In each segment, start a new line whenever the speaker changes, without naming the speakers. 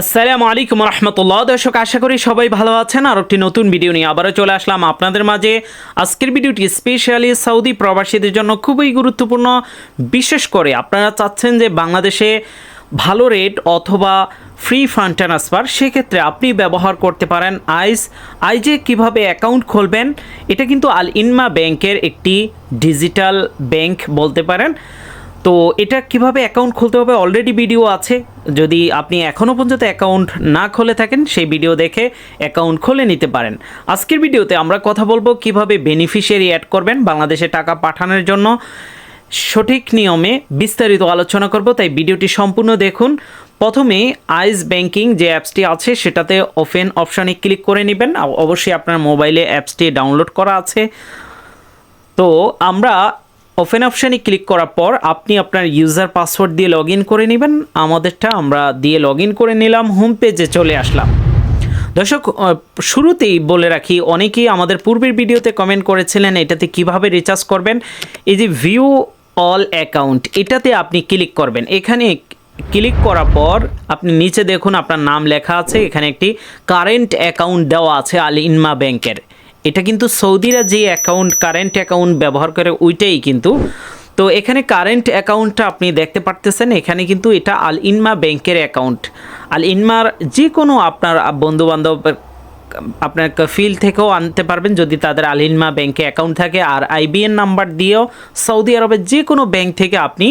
আসসালামু আলাইকুম রহমতুল্লাহ। দর্শক, আশা করি সবাই ভালো আছেন। আর একটি নতুন ভিডিও নিয়ে আবারও চলে আসলাম আপনাদের মাঝে। আজকের ভিডিওটি স্পেশালি সৌদি প্রবাসীদের জন্য খুবই গুরুত্বপূর্ণ। বিশেষ করে আপনারা চাচ্ছেন যে বাংলাদেশে ভালো রেট অথবা ফ্রি ফান্ড ট্রান্সফার সেক্ষেত্রে আপনি ব্যবহার করতে পারেন আইস। আইজে কীভাবে অ্যাকাউন্ট খুলবেন, এটা কিন্তু আল ইনমা ব্যাংকের একটি ডিজিটাল ব্যাংক বলতে পারেন। তো এটা কীভাবে অ্যাকাউন্ট খুলতে হবে? অলরেডি ভিডিও আছে। যদি আপনি এখনও পর্যন্ত অ্যাকাউন্ট না খুলে থাকেন, সেই ভিডিও দেখে অ্যাকাউন্ট খুলে নিতে পারেন। আজকের ভিডিওতে আমরা কথা বলব কীভাবে বেনিফিশিয়ারি অ্যাড করবেন, বাংলাদেশে টাকা পাঠানোর জন্য। সঠিক নিয়মে বিস্তারিত আলোচনা করব, তাই ভিডিওটি সম্পূর্ণ দেখুন। প্রথমে আইস ব্যাংকিং যে অ্যাপসটি আছে, সেটাতে ওপেন অপশানে ক্লিক করে নেবেন। অবশ্যই আপনার মোবাইলে অ্যাপসটি ডাউনলোড করা আছে। তো আমরা ওপেন অপশানে ক্লিক করার পর আপনি আপনার ইউজার পাসওয়ার্ড দিয়ে লগ করে নেবেন। আমাদেরটা আমরা দিয়ে লগ করে নিলাম হোম পেজে চলে আসলাম। দর্শক শুরুতেই বলে রাখি, অনেকেই আমাদের পূর্বের ভিডিওতে কমেন্ট করেছিলেন এটাতে কীভাবে রিচার্জ করবেন। এই যে ভিউ অল অ্যাকাউন্ট এটাতে আপনি ক্লিক করবেন। এখানে ক্লিক করার পর আপনি নিচে দেখুন আপনার নাম লেখা আছে, এখানে একটি কারেন্ট অ্যাকাউন্ট দেওয়া আছে আল ইনমা ব্যাংকের। এটা কিন্তু সৌদিরা যে অ্যাকাউন্ট কারেন্ট অ্যাকাউন্ট ব্যবহার করে, ওইটাই কিন্তু। তো এখানে কারেন্ট অ্যাকাউন্টটা আপনি দেখতে পারতেছেন, এখানে কিন্তু এটা আল ইনমা ব্যাংকের অ্যাকাউন্ট আল ইনমার যে কোনো আপনার বন্ধু বান্ধব আপনার ফিল থেকেও আনতে পারবেন, যদি তাদের আল ইনমা ব্যাংকে অ্যাকাউন্ট থাকে। আর আইবিএন নাম্বার দিয়েও সৌদি আরবের যে কোনো ব্যাংক থেকে আপনি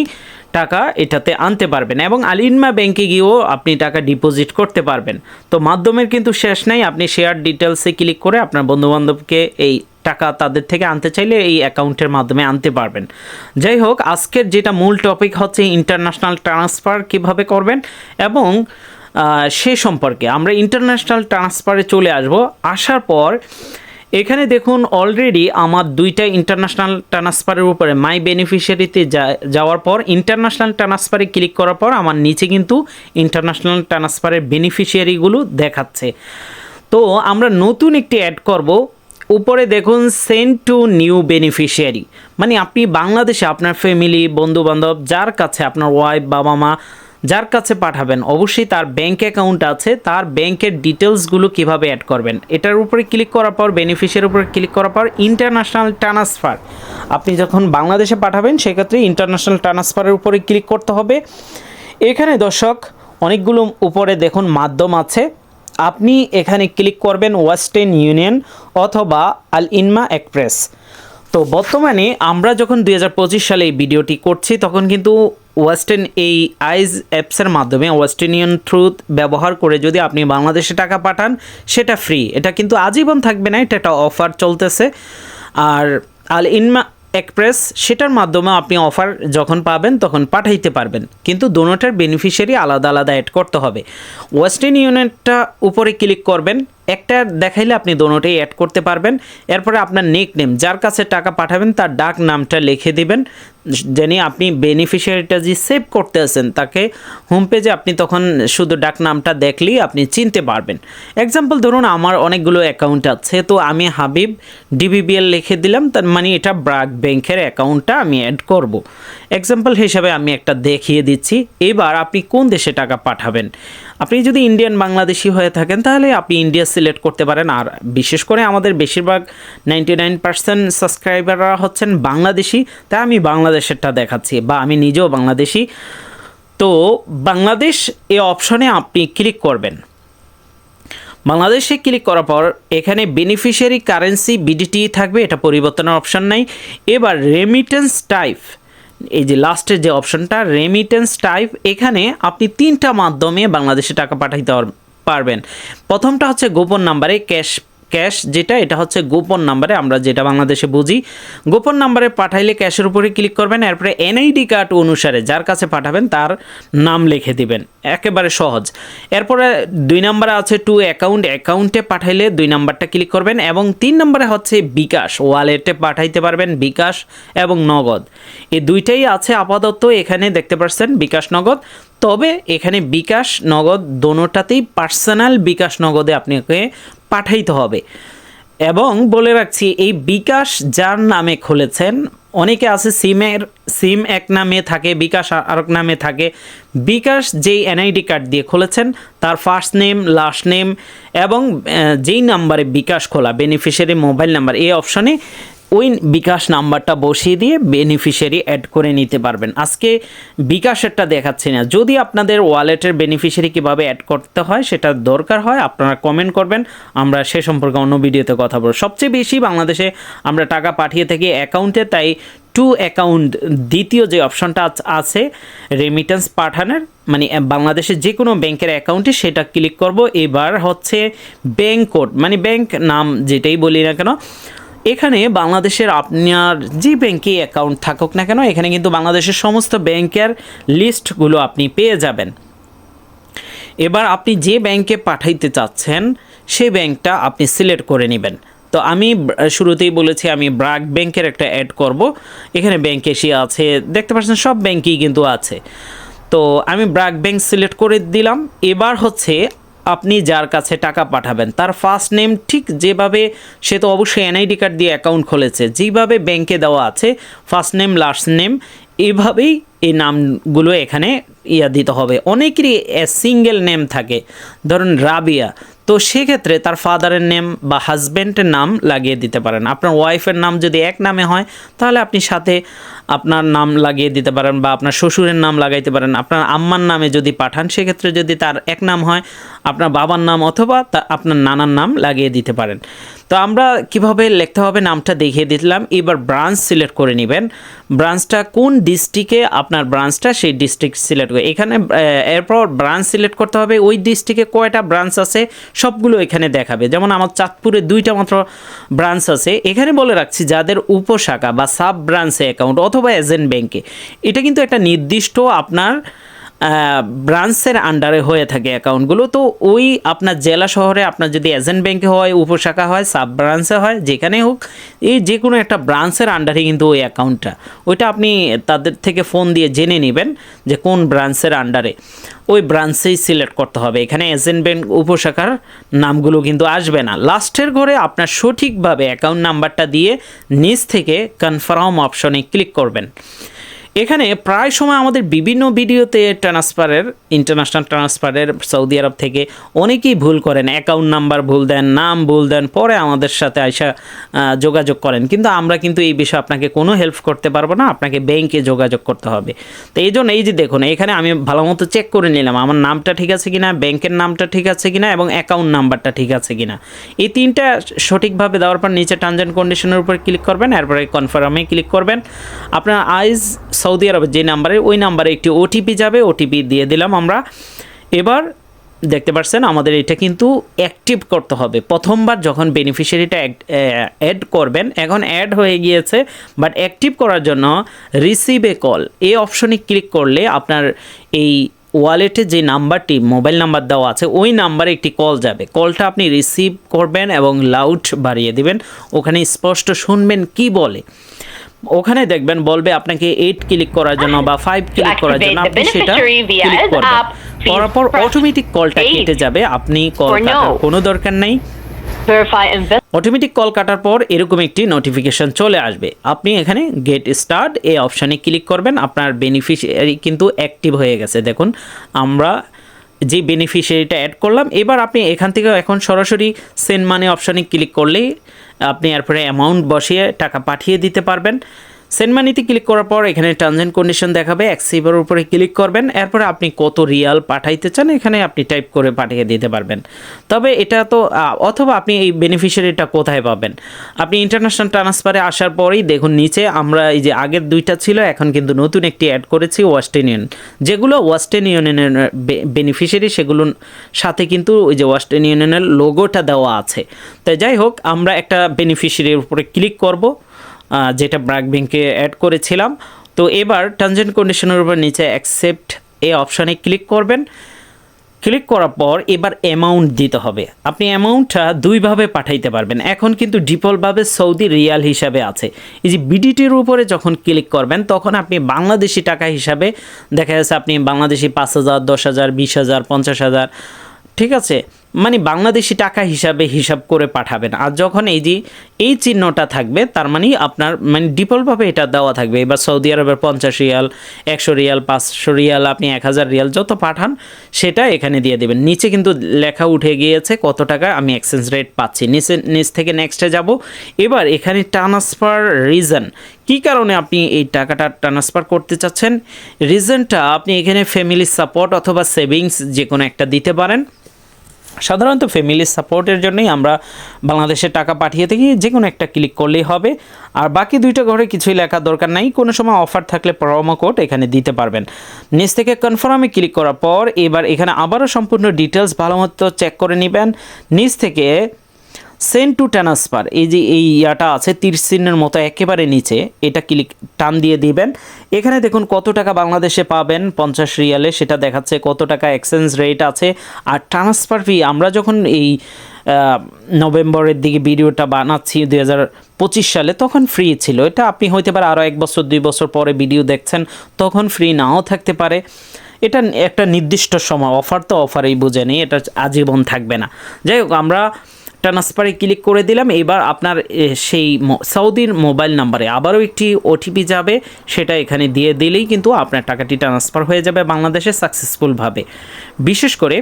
টাকা এটাতে আনতে পারবেন এবং আলিনমা ব্যাংকে গিয়েও আপনি টাকা ডিপোজিট করতে পারবেন। তো মাধ্যমের কিন্তু শেষ নাই, আপনি শেয়ার ডিটেলসে ক্লিক করে আপনার বন্ধুবান্ধবকে এই টাকা তাদের থেকে আনতে চাইলে এই অ্যাকাউন্টের মাধ্যমে আনতে পারবেন। যাই হোক, আজকের যেটা মূল টপিক হচ্ছে ইন্টারন্যাশনাল ট্রান্সফার কীভাবে করবেন এবং সে সম্পর্কে। আমরা ইন্টারন্যাশনাল ট্রান্সফারে চলে আসব। আসার পর এখানে দেখুন অলরেডি আমার দুইটা ইন্টারন্যাশনাল ট্রান্সফারের উপরে মাই বেনিফিশিয়ারিতে যাওয়ার পর ইন্টারন্যাশনাল ট্রান্সফারে ক্লিক করার পর আমার নিচে কিন্তু ইন্টারন্যাশনাল ট্রান্সফারের বেনিফিশিয়ারিগুলো দেখাচ্ছে। তো আমরা নতুন একটি অ্যাড করব, উপরে দেখুন সেন্ড টু নিউ বেনিফিশিয়ারি মানে আপনি বাংলাদেশে আপনার ফ্যামিলি বন্ধু বান্ধব যার কাছে আপনার ওয়াইফ বাবা মা যার কাছে পাঠাবেন, অবশ্যই তার ব্যাংক অ্যাকাউন্ট আছে, তার ব্যাংকের ডিটেলসগুলো কীভাবে অ্যাড করবেন। এটার উপরে ক্লিক করার পর বেনিফিশিয়ারির উপরে ক্লিক করার পর ইন্টারন্যাশনাল ট্রান্সফার আপনি যখন বাংলাদেশে পাঠাবেন, সেক্ষেত্রে ইন্টারন্যাশনাল ট্রান্সফারের উপরে ক্লিক করতে হবে। এখানে দর্শক, অনেকগুলো উপরে দেখুন মাধ্যম আছে। আপনি এখানে ক্লিক করবেন ওয়েস্টার্ন ইউনিয়ন অথবা আল ইনমা এক্সপ্রেস তো বর্তমানে আমরা যখন দুই হাজার পঁচিশ সালে এই ভিডিওটি করছি, তখন কিন্তু ওয়েস্টার্ন এই আইজ অ্যাপসের মাধ্যমে ওয়েস্টার্ন ইউনিয়ন ব্যবহার করে যদি আপনি বাংলাদেশে টাকা পাঠান, সেটা ফ্রি এটা কিন্তু আজীবন থাকবে না, এটা একটা অফার চলতেছে। আর আল ইনমা এক্সপ্রেস সেটার মাধ্যমে আপনি অফার যখন পাবেন, তখন পাঠাইতে পারবেন। কিন্তু দোনোটার বেনিফিশিয়ারি আলাদা আলাদা অ্যাড করতে হবে। ওয়েস্টার্ন ইউনিয়নটা উপরে ক্লিক করবেন একটা দেখাইলে আপনি দোনোটাই অ্যাড করতে পারবেন। এরপরে আপনার নিক নেম যার কাছে টাকা পাঠাবেন, তার ডাক নামটা লিখে দিবেন। যিনি আপনি বেনিফিশিয়ারিটা যে সেভ করতে আছেন, তাকে হোম পেজে আপনি তখন শুধু ডাক নামটা দেখলেই আপনি চিনতে পারবেন। এক্সাম্পল ধরুন, আমার অনেকগুলো অ্যাকাউন্ট আছে, তো আমি হাবিব ডিবিবিএল লিখে দিলাম, তার মানে এটা ব্রাক ব্যাংকের অ্যাকাউন্টটা আমি অ্যাড করব। এক্সাম্পল হিসাবে আমি একটা দেখিয়ে দিচ্ছি, এবার আপনি কোন দেশে টাকা পাঠাবেন? আপনি যদি ইন্ডিয়ান বাংলাদেশি হয়ে থাকেন, তাহলে আপনি ইন্ডিয়া সিলেক্ট করতে পারেন। আর বিশেষ করে আমাদের বেশিরভাগ নাইনটি নাইন পার্সেন্ট সাবস্ক্রাইবাররা হচ্ছেন বাংলাদেশি। তাই আমি বাংলাদেশেরটা দেখাচ্ছি বা আমি নিজেও বাংলাদেশি। তো বাংলাদেশ এ অপশনে আপনি ক্লিক করবেন। বাংলাদেশে ক্লিক করার পর এখানে বেনিফিশিয়ারি কারেন্সি বিডিটি থাকবে, এটা পরিবর্তনের অপশন নাই। এবার রেমিটেন্স টাইপ এই যে লাস্টের যে অপশনটা রেমিটেন্স টাইপ এখানে আপনি তিনটা মাধ্যমে বাংলাদেশে টাকা পাঠাইতে পারবেন। প্রথমটা হচ্ছে গোপন নাম্বারে ক্যাশ ক্যাশ যেটা, এটা হচ্ছে গোপন নাম্বারে, আমরা যেটা বাংলাদেশে বুঝি। গোপন নাম্বারে পাঠাইলে ক্যাশের উপরে ক্লিক করবেন, এরপরে এনআইডি কার্ড অনুসারে যার কাছে পাঠাবেন, তার নাম লিখে দিবেন। একেবারে সহজ। এরপরে দুই নম্বরে আছে টু অ্যাকাউন্ট, অ্যাকাউন্টে পাঠাইলে দুই নাম্বারটা ক্লিক করবেন, এবং তিন নম্বরে হচ্ছে বিকাশ, ওয়ালেটে পাঠাইতে পারবেন বিকাশ এবং নগদ। এই দুইটাই আছে আপাতত, এখানে দেখতে পাচ্ছেন বিকাশ, নগদ। তবে এখানে বিকাশ নগদ দোনোটাতেই পার্সোনাল বিকাশ নগদে আপনাকে পাঠাইতে হবে। এবং বলে রাখছি, এই বিকাশ যার নামে খুলেছেন, অনেকে আছে সিমের, সিম এক নামে থাকে, বিকাশ আর- আরেক নামে থাকে। বিকাশ যেই এনআইডি কার্ড দিয়ে খুলেছেন, তার ফার্স্ট নেম লাস্ট নেম এবং যেই নাম্বারে বিকাশ খোলা বেনিফিশিয়ারি মোবাইল নাম্বার এই অপশনে ওই বিকাশ নাম্বারটা বসিয়ে দিয়ে বেনিফিশিয়ারি অ্যাড করে নিতে পারবেন। আজকে বিকাশেরটা দেখাচ্ছি না। যদি আপনাদের ওয়ালেটের বেনিফিশিয়ারি কীভাবে অ্যাড করতে হয় সেটা দরকার হয়, আপনারা কমেন্ট করবেন। আমরা সে সম্পর্কে অন্য ভিডিওতে কথা বলব। সবচেয়ে বেশি বাংলাদেশে আমরা টাকা পাঠিয়ে থাকি অ্যাকাউন্টে, তাই টু অ্যাকাউন্ট দ্বিতীয় যে অপশনটা আছ- রেমিটেন্স পাঠানোর মানে বাংলাদেশের যে কোনো ব্যাংকের অ্যাকাউন্টে সেটা ক্লিক করব। এবার হচ্ছে ব্যাংক কোড মানে ব্যাংক নাম যেটাই বলি না কেন এখানে বাংলাদেশের আপনার যে ব্যাংকে অ্যাকাউন্ট থাকুক না কেন, এখানে কিন্তু বাংলাদেশের সমস্ত ব্যাংকের লিস্টগুলো আপনি পেয়ে যাবেন। এবার আপনি যে ব্যাংকে পাঠাইতে চাচ্ছেন, সেই ব্যাংকটা আপনি সিলেক্ট করে নেবেন। তো আমি শুরুতেই বলেছি আমি ব্রাক ব্যাংকের একটা অ্যাড করব। এখানে ব্যাংক এসে আছে, দেখতে পাচ্ছেন সব ব্যাংকই কিন্তু আছে। তো আমি ব্রাক ব্যাংক সিলেক্ট করে দিলাম। এবার হচ্ছে আপনি যার কাছে টাকা পাঠাবেন, তার ফার্স্ট নেম ঠিক যেভাবে সে তো অবশ্যই এনআইডি কার্ড দিয়ে অ্যাকাউন্ট খুলেছে, যেভাবে ব্যাংকে দেওয়া আছে ফার্স্ট নেম লাস্ট নেম এভাবেই এই নামগুলো এখানে ইয়া দিতে হবে। অনেকেরই সিঙ্গেল নেম থাকে, ধরুন রাবিয়া, তো সেক্ষেত্রে তার ফাদারের নেম বা হাজব্যান্ডের নাম লাগিয়ে দিতে পারেন। আপনার ওয়াইফের নাম যদি এক নামে হয়, তাহলে আপনি সাথে আপনার নাম লাগিয়ে দিতে পারেন বা আপনার শ্বশুরের নাম লাগাইতে পারেন। আপনার আম্মার নামে যদি পাঠান, সেক্ষেত্রে যদি তার এক নাম হয় আপনার বাবার নাম অথবা তা আপনার নানার নাম লাগিয়ে দিতে পারেন। তো আমরা কীভাবে লিখতে হবে নামটা দেখিয়ে দিলাম। এবার ব্রাঞ্চ সিলেক্ট করে নেবেন। ব্রাঞ্চটা কোন ডিস্ট্রিক্টে আপনার ব্রাঞ্চটা সেই ডিস্ট্রিক্ট সিলেক্ট করে। এখানে এরপর ব্রাঞ্চ সিলেক্ট করতে হবে। ওই ডিস্ট্রিক্টে কয়টা ব্রাঞ্চ আছে সবগুলো এখানে দেখাবে। যেমন আমার চাঁদপুরে দুইটা মাত্র ব্রাঞ্চ আছে। এখানে বলে রাখছি যাদের উপশাখা বা সাব ব্রাঞ্চে অ্যাকাউন্ট অথবা এজেন্ট ব্যাংকে এটা কিন্তু একটা নির্দিষ্ট আপনার ব্রাঞ্চের আন্ডারে হয়ে থাকে অ্যাকাউন্টগুলো। তো ওই আপনার জেলা শহরে আপনার যদি এজেন্ট ব্যাংকে হয়, উপশাখা হয়, সাব ব্রাঞ্চে হয় যেখানে হোক, এই যে কোনো একটা ব্রাঞ্চের আন্ডারে কিন্তু ওই অ্যাকাউন্টটা। ওইটা আপনি তাদের থেকে ফোন দিয়ে জেনে নেবেন যে কোন ব্রাঞ্চের আন্ডারে। ওই ব্রাঞ্চেই সিলেক্ট করতে হবে। এখানে এজেন্ট ব্যাংক, উপশাখার নামগুলো কিন্তু আসবে না। লাস্টের ঘরে আপনার সঠিকভাবে অ্যাকাউন্ট নাম্বারটা দিয়ে নিচ থেকে কনফার্ম অপশনে ক্লিক করবেন। এখানে প্রায় সময় আমাদের বিভিন্ন ভিডিওতে ট্রান্সফারের, ইন্টারন্যাশনাল ট্রান্সফারের সৌদি আরব থেকে অনেকেই ভুল করেন, অ্যাকাউন্ট নাম্বার ভুল দেন, নাম ভুল দেন, পরে আমাদের সাথে আইসা যোগাযোগ করেন। কিন্তু আমরা কিন্তু এই বিষয়ে আপনাকে কোনো হেল্প করতে পারব না, আপনাকে ব্যাংকে যোগাযোগ করতে হবে। তো এই জন্য এই যে দেখুন, এখানে আমি ভালো মতো চেক করে নিলাম, আমার নামটা ঠিক আছে কিনা ব্যাংকের নামটা ঠিক আছে কিনা এবং অ্যাকাউন্ট নাম্বারটা ঠিক আছে কিনা। এই তিনটা সঠিকভাবে দেওয়ার পর নিচে অ্যান্ড কন্ডিশনের উপর ক্লিক করবেন, এরপরে কনফার্মে ক্লিক করবেন। আপনার আইজ সৌদি আরবের যে নাম্বারে, ওই নাম্বারে একটি ওটিপি যাবে। ওটিপি দিয়ে দিলাম আমরা। এবার দেখতে পাচ্ছেন, আমাদের এটা কিন্তু অ্যাক্টিভ করতে হবে। প্রথমবার যখন বেনিফিশিয়ারিটা অ্যাড করবেন, এখন অ্যাড হয়ে গিয়েছে বাট অ্যাক্টিভ করার জন্য রিসিভ এ কল এই অপশনে ক্লিক করলে আপনার এই ওয়ালেটে যে নাম্বারটি মোবাইল নাম্বার দেওয়া আছে, ওই নাম্বারে একটি কল যাবে। কলটা আপনি রিসিভ করবেন এবং লাউড বাড়িয়ে দিবেন। ওখানে স্পষ্ট শুনবেন কি বলে। ওখানে দেখবেন বলবে আপনাকে এইট ক্লিক করার জন্য বা ফাইভ ক্লিক করার জন্য আপনি সেটা ক্লিক করবেন।
app,
করার পর অটোমেটিক কলটা কেটে যাবে। আপনি কল কাটার কোনো দরকার নেই। অটোমেটিক কল কাটার পর এরকম একটি নোটিফিকেশন চলে আসবে। আপনি এখানে গেট স্টার্ট এই অপশানে ক্লিক করবেন। আপনার বেনিফিশিয়ারি কিন্তু অ্যাক্টিভ হয়ে গেছে। দেখুন আমরা যে বেনিফিশিয়ারিটা অ্যাড করলাম এবার আপনি এখান থেকে এখন সরাসরি সেন্ড মানি অপশানে ক্লিক করলেই আপনি এরপরে অ্যামাউন্ট বসিয়ে টাকা পাঠিয়ে দিতে পারবেন। সেন্ড মানিতে ক্লিক করার পর এখানে টার্মস অ্যান্ড কন্ডিশন দেখাবে, অ্যাক্সিভের উপরে ক্লিক করবেন, এরপরে আপনি কত রিয়াল পাঠাইতে চান এখানে আপনি টাইপ করে পাঠিয়ে দিতে পারবেন। তবে এটা তো অথবা আপনি এই বেনিফিশিয়ারিটা কোথায় পাবেন? আপনি ইন্টারন্যাশনাল ট্রান্সফারে আসার পরেই দেখুন নিচে আমরা এই যে আগের দুইটা ছিল, এখন কিন্তু নতুন একটি অ্যাড করেছি ওয়েস্টার্ন ইউনিয়ন। যেগুলো ওয়েস্টার্ন ইউনিয়নের বেনিফিশিয়ারি সেগুলোর সাথে কিন্তু ওই যে ওয়েস্টার্ন ইউনিয়নের লোগোটা দেওয়া আছে। তাই যাই হোক, আমরা একটা বেনিফিশিয়ারির উপরে ক্লিক করব। যেটা ব্যাংকে অ্যাড করেছিলাম। তো এবার টার্মস অ্যান্ড কন্ডিশনের উপর নিচে অ্যাকসেপ্ট এই অপশানে ক্লিক করবেন। ক্লিক করার পর এবার অ্যামাউন্ট দিতে হবে। আপনি অ্যামাউন্টটা দুইভাবে পাঠাইতে পারবেন। এখন কিন্তু ডিফল্টভাবে সৌদি রিয়াল হিসাবে আছে। এই যে বিডিটির উপরে যখন ক্লিক করবেন, তখন আপনি বাংলাদেশি টাকা হিসাবে, দেখা যাচ্ছে আপনি বাংলাদেশি পাঁচ হাজার, দশ হাজার, বিশ হাজার, পঞ্চাশ হাজার, ঠিক আছে? মানে বাংলাদেশি টাকা হিসাবে হিসাব করে পাঠাবেন। আর যখন এই যে, এই চিহ্নটা থাকবে, তার মানে আপনার মানে ডিফল্টভাবে এটা দেওয়া থাকবে। এবার সৌদি আরবের পঞ্চাশ রিয়াল, একশো রিয়াল, পাঁচশো রিয়াল, আপনি এক হাজার রিয়াল যত পাঠান, সেটা এখানে দিয়ে দেবেন। নিচে কিন্তু লেখা উঠে গিয়েছে কত টাকা, আমি এক্সচেঞ্জ রেট পাচ্ছি। নিচে, নিচ থেকে নেক্সটে যাব। এবার এখানে ট্রান্সফার রিজন কী কারণে আপনি এই টাকাটা ট্রান্সফার করতে চাচ্ছেন? রিজনটা আপনি এখানে ফ্যামিলি সাপোর্ট অথবা সেভিংস যে কোনো একটা দিতে পারেন। সাধারণত ফ্যামিলি সাপোর্টের জন্যই আমরা বাংলাদেশে টাকা পাঠিয়ে থাকি যে কোনো একটা ক্লিক করলেই হবে। আর বাকি দুইটা ঘরে কিছুই লেখা দরকার নাই, কোনো সময় অফার থাকলে প্রোমো কোড এখানে দিতে পারবেন। নিচ থেকে কনফার্মে ক্লিক করার পর এবার এখানে আবারও সম্পূর্ণ ডিটেলস ভালো মতো চেক করে নেবেন। নিচ থেকে সেন্ড টু ট্রান্সফার এই যে এই ইয়াটা আছে তিরিশ চিহ্নের মতো একেবারে নিচে, এটা ক্লিক, টান দিয়ে দিবেন। এখানে দেখুন কত টাকা বাংলাদেশে পাবেন, পঞ্চাশ রিয়ালে, সেটা দেখাচ্ছে কত টাকা এক্সচেঞ্জ রেট আছে। আর ট্রান্সফার ফি আমরা যখন এই নভেম্বরের দিকে ভিডিওটা বানাচ্ছি দুই পঁচিশ সালে, তখন ফ্রি ছিল। এটা আপনি হইতে পারে আরও এক বছর, দুই বছর পরে ভিডিও দেখছেন, তখন ফ্রি নাও থাকতে পারে। এটা একটা নির্দিষ্ট সময়, অফার তো অফারেই বুঝে নেই, এটা আজীবন থাকবে না। যাই হোক, আমরা ট্রান্সফারে ক্লিক করে দিলাম। এবার আপনার সেই সৌদির মোবাইল নাম্বারে আবারও একটি ওটিপি যাবে, সেটা এখানে দিয়ে দিলেই কিন্তু আপনার টাকাটি ট্রান্সফার হয়ে যাবে বাংলাদেশে সাকসেসফুলভাবে বিশেষ করে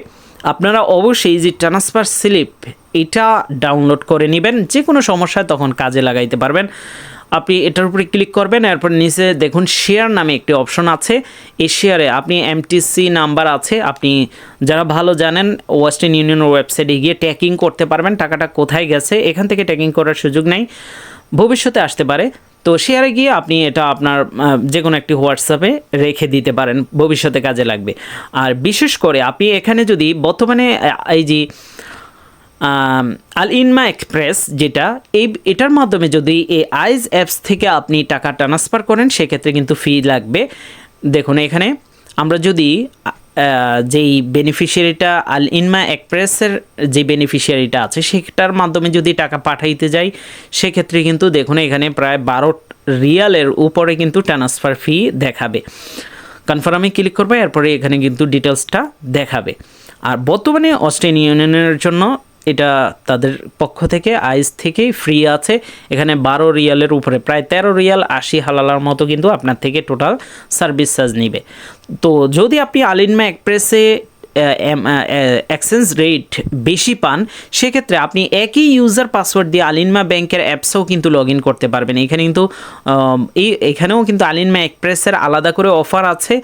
আপনারা অবশ্যই যে ট্রান্সফার স্লিপ এটা ডাউনলোড করে নেবেন। যে কোনো সমস্যায় তখন কাজে লাগাইতে পারবেন। আপনি এটার উপরে ক্লিক করবেন, এরপর নিচে দেখুন শেয়ার নামে একটি অপশন আছে। এই শেয়ারে আপনি এমটিসি নাম্বার আছে। আপনি যারা ভালো জানেন ওয়েস্টার্ন ইউনিয়নের ওয়েবসাইটে গিয়ে ট্যাকিং করতে পারবেন। টাকাটা কোথায় গেছে, এখান থেকে ট্যাকিং করার সুযোগ নেই। ভবিষ্যতে আসতে পারে। তো শেয়ারে গিয়ে আপনি এটা আপনার যে কোনো একটি হোয়াটসঅ্যাপে রেখে দিতে পারেন। ভবিষ্যতে কাজে লাগবে। আর বিশেষ করে আপনি এখানে যদি বর্তমানে এই যে আল ইনমা এক্সপ্রেস যেটা, এই, এটার মাধ্যমে যদি এই আইজ অ্যাপস থেকে আপনি টাকা ট্রান্সফার করেন, সেক্ষেত্রে কিন্তু ফি লাগবে। দেখুন এখানে, আমরা যদি যেই বেনিফিশিয়ারিটা আল ইনমা এক্সপ্রেসের যে বেনিফিশিয়ারিটা আছে, সেটার মাধ্যমে যদি টাকা পাঠাইতে যাই, সেক্ষেত্রে কিন্তু দেখুন এখানে প্রায় বারো রিয়ালের উপরে কিন্তু ট্রান্সফার ফি দেখাবে। কনফার্মে ক্লিক করবে, এরপরে এখানে কিন্তু ডিটেলসটা দেখাবে। আর বর্তমানে অস্ট্রেলিয়ান ইউনিয়নের জন্য এটা তাদের পক্ষ থেকে, আইস থেকেই ফ্রি আছে। এখানে বারো রিয়ালের উপরে, প্রায় তেরো রিয়াল আশি হালালার মতো কিন্তু আপনার থেকে টোটাল সার্ভিস চার্জ নিবে। তো যদি আপনি আলিনমা এক্সপ্রেসে এক্সচেঞ্জ রেট বেশি পান, সেক্ষেত্রে আপনি একই ইউজার পাসওয়ার্ড দিয়ে আলিনমা ব্যাংকের অ্যাপসেও কিন্তু লগ ইন করতে পারবেন। এখানে কিন্তু এই, এখানেও কিন্তু আলিনমা এক্সপ্রেসের আলাদা করে অফার আছে।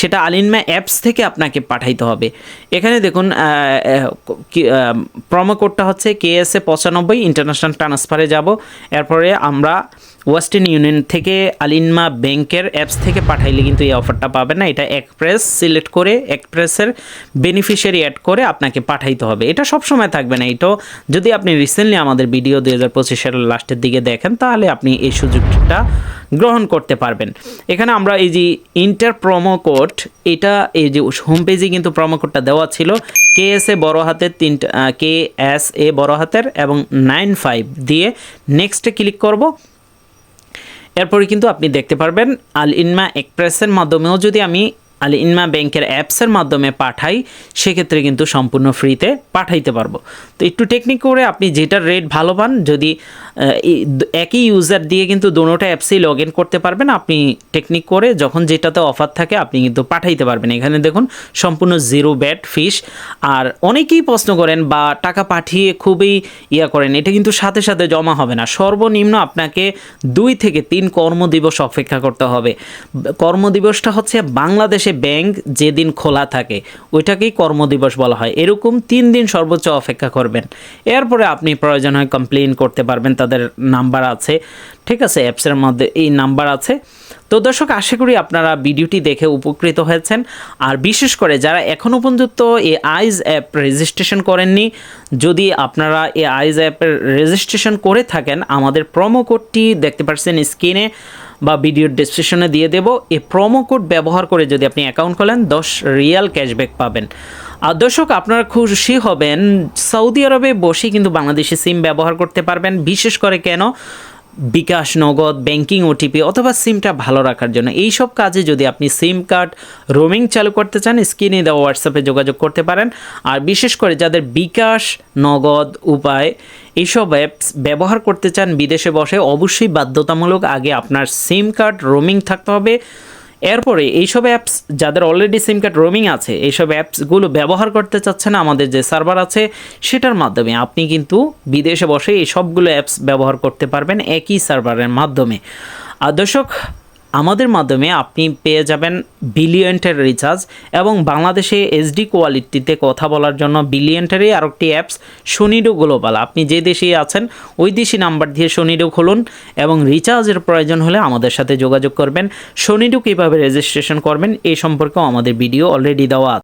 সেটা আলিনমা অ্যাপস থেকে আপনাকে পাঠাইতে হবে। এখানে দেখুন প্রোমো কোডটা হচ্ছে কেএসএ পঁচানব্বই ইন্টারন্যাশনাল ট্রান্সফারে যাব। এরপরে আমরা ওয়েস্টার্ন ইউনিয়ন থেকে আলিনমা ব্যাংকের অ্যাপস থেকে পাঠাইলে কিন্তু এই অফারটা পাবেন না। এটা এক্সপ্রেস সিলেক্ট করে এক্সপ্রেসের বেনিফিশিয়ারি অ্যাড করে আপনাকে পাঠাইতে হবে। এটা সব সময় থাকবে না। এটাও যদি আপনি রিসেন্টলি আমাদের ভিডিও দুই হাজার পঁচিশের লাস্টের দিকে দেখেন, তাহলে আপনি এই সুযোগটা গ্রহণ করতে পারবেন। এখানে আমরা এই যে ইন্টার প্রোমো কোড এটা এই যে হোম পেজে কিন্তু প্রোমো কোডটা দেওয়া ছিল। কে এস এ বড় হাতের তিনটা কে এস এ বড় হাতের এবং নাইন ফাইভ দিয়ে নেক্সটে ক্লিক করব। এরপরে কিন্তু আপনি দেখতে পারবেন আল ইনমা এক্সপ্রেসের মাধ্যমেও যদি আমি আল ইনমা ব্যাংকের অ্যাপসের মাধ্যমে পাঠাই, সেক্ষেত্রে কিন্তু সম্পূর্ণ ফ্রিতে পাঠাইতে পারব। তো একটু টেকনিক করে আপনি যেটার রেট ভালো পান, যদি একই ইউজার দিয়ে কিন্তু দোনোটা অ্যাপসেই লগ ইন করতে পারবেন, আপনি টেকনিক করে যখন যেটাতে অফার থাকে, আপনি কিন্তু পাঠাইতে পারবেন। এখানে দেখুন, সম্পূর্ণ জিরো ব্যাট ফিস আর অনেকেই প্রশ্ন করেন, বা টাকা পাঠিয়ে খুবই ইয়া করেন, এটা কিন্তু সাথে সাথে জমা হবে না। সর্বনিম্ন আপনাকে দুই থেকে তিন কর্মদিবস অপেক্ষা করতে হবে। কর্মদিবসটা হচ্ছে বাংলাদেশে ব্যাংক যেদিন খোলা থাকে, ওইটাকেই কর্মদিবস বলা হয়। এরকম তিন দিন সর্বোচ্চ অপেক্ষা করবেন। এরপরে আপনি প্রয়োজন হয় কমপ্লেন করতে পারবেন, তাদের নাম্বার আছে। ঠিক আছে অ্যাপসের মধ্যে এই নাম্বার আছে। তো দর্শক, আশা করি আপনারা ভিডিওটি দেখে উপকৃত হয়েছেন। আর বিশেষ করে যারা এখনও পর্যন্ত এই আইজ অ্যাপ রেজিস্ট্রেশন করেননি, যদি আপনারা এই আইজ অ্যাপের রেজিস্ট্রেশন করে থাকেন, আমাদের প্রোমো কোডটি দেখতে পাচ্ছেন স্ক্রিনে বা ভিডিওর ডিসক্রিপশনে দিয়ে দেব। এই প্রোমো কোড ব্যবহার করে যদি আপনি অ্যাকাউন্ট খোলেন, দশ রিয়াল ক্যাশব্যাক পাবেন। আর দর্শক, আপনারা খুশি হবেন, সৌদি আরবে বসে কিন্তু বাংলাদেশি সিম ব্যবহার করতে পারবেন। বিশেষ করে কেন? বিকাশ, নগদ ব্যাংকিং ওটিপি অথবা সিমটা ভালো রাখার জন্য। এই সব কাজে যদি আপনি সিম কার্ড রোমিং চালু করতে চান, স্ক্রিনে দেওয়া হোয়াটসঅ্যাপে যোগাযোগ করতে পারেন। আর বিশেষ করে যাদের বিকাশ, নগদ, উপায় এইসব অ্যাপস ব্যবহার করতে চান বিদেশে বসে, অবশ্যই বাধ্যতামূলক আগে আপনার সিম কার্ড রোমিং থাকতে হবে। এরপরে এইসব অ্যাপস যাদের অলরেডি সিম কার্ড রোমিং আছে, এইসব অ্যাপসগুলো ব্যবহার করতে চাচ্ছেন আমাদের যে সার্ভার আছে সেটার মাধ্যমে আপনি কিন্তু বিদেশে বসে এই সবগুলো অ্যাপস ব্যবহার করতে পারবেন একই সার্ভারের মাধ্যমে। আর দর্শক আমাদের মাধ্যমে আপনি পেয়ে যাবেন বিলিয়েন্টের রিচার্জ এবং বাংলাদেশে এইচডি কোয়ালিটিতে কথা বলার জন্য বিলিয়েন্টারই আর একটি অ্যাপস সনিডো গ্লোবাল আপনি যে দেশেই আছেন, ওই দেশি নাম্বার দিয়ে সনিডো খুলুন এবং রিচার্জের প্রয়োজন হলে আমাদের সাথে যোগাযোগ করবেন। সনিডো কীভাবে রেজিস্ট্রেশন করবেন, এ সম্পর্কেও আমাদের ভিডিও অলরেডি দেওয়া